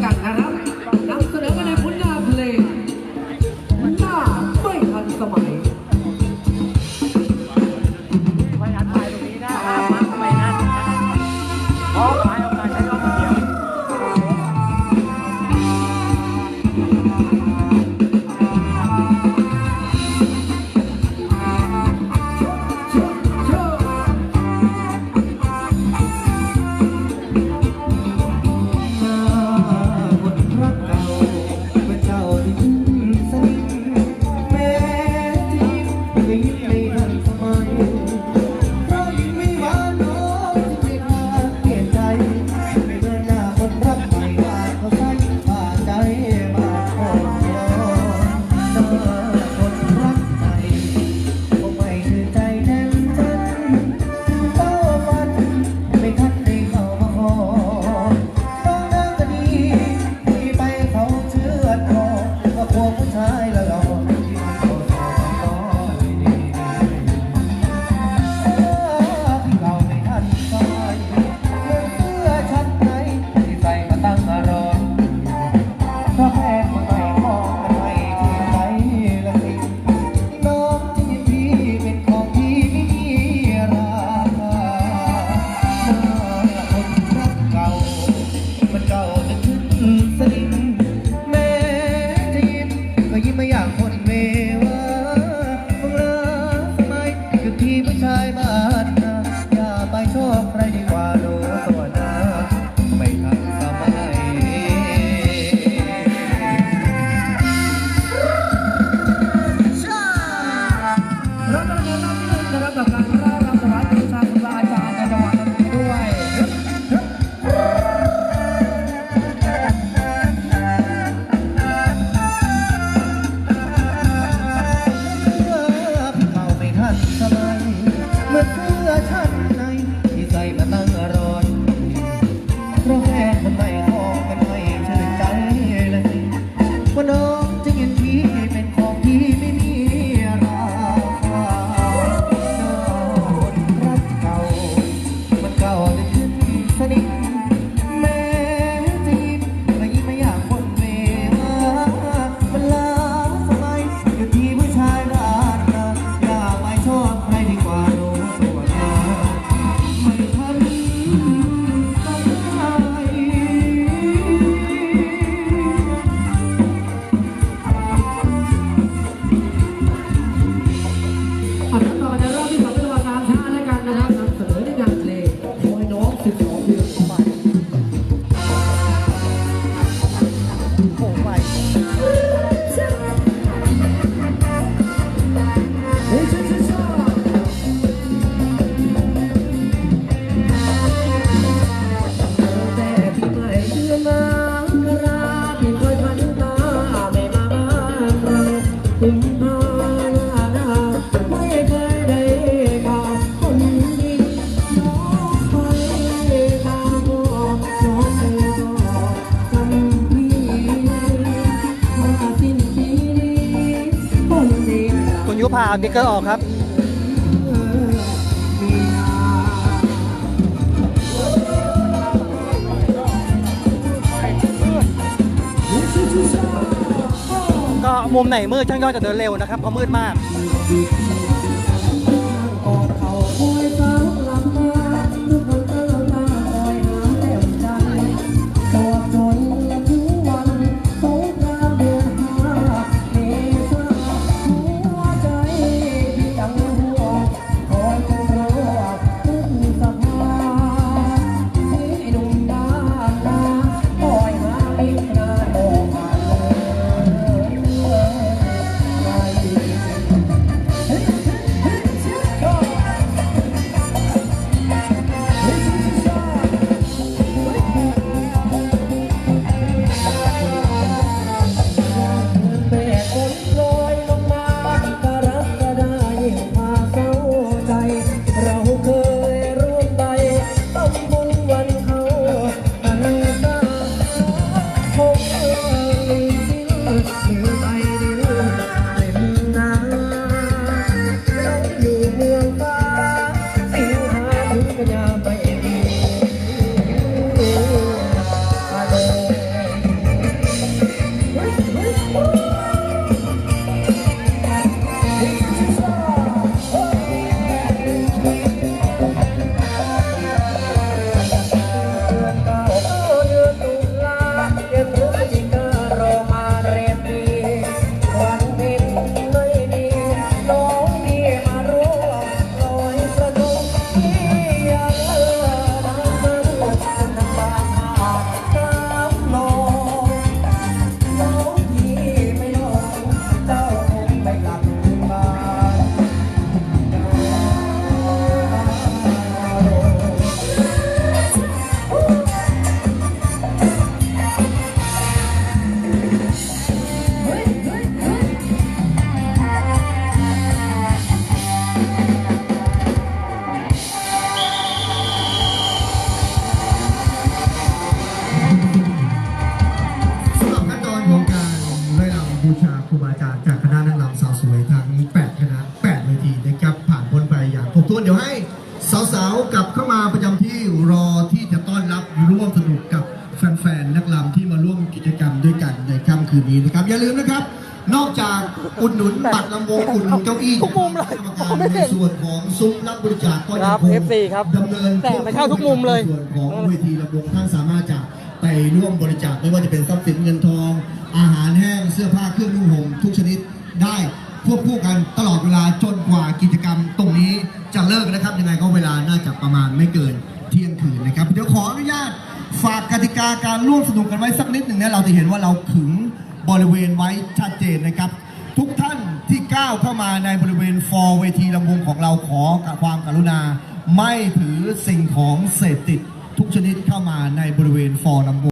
ganar าวนิกเกอร์ออกครับก็มุมไหนมืดช่างยอดจะเดินเร็วนะครับเพราะมืดมาก อย่างครบถ้วนเดี๋ยวให้สาวๆกลับเข้ามาประจำที่รอที่จะต้อนรับร่วมสนุกกับแฟนๆนักรำที่มาร่วมกิจกรรมด้วยกันในค่ำคืนนี้นะครับ อย่าลืมนะครับ นอกจากอุดหนุนบัตรลำวงอุดหนุนเก้าอี้ทุกมุมเลยกรรมการในส่วนของซุ้มรับบริจาคก็คยัรังบคง FC ครับดำเนินแต่ไม่เข้าทุกมุมเลยส่วนของเวทีลำวงท่านสามารถจะไปร่วมบริจาคไม่ว่าจะเป็นทรัพย์สินเงินทอง อาหารแห้งเสื้อผ้าเครื่องนุ่งห่มทุกชนิดได้ ควบคู่กันตลอดเวลาจนกว่ากิจกรรมตรงนี้จะเลิกนะครับยังไงก็เวลาน่าจะประมาณไม่เกินเที่ยงคืนนะครับ เดี๋ยวขออนุญาตฝากกติกาการร่วมสนุกกันไว้สักนิดหนึ่งนะเราจะเห็นว่าเราขึงบริเวณไว้ชัดเจนนะครับ ทุกท่านที่ก้าวเข้ามาในบริเวณฟอร์เวทีลำวงของเราขอความกรุณา ไม่ถือสิ่งของเสพติดทุกชนิดเข้ามาในบริเวณฟอร์ลำวง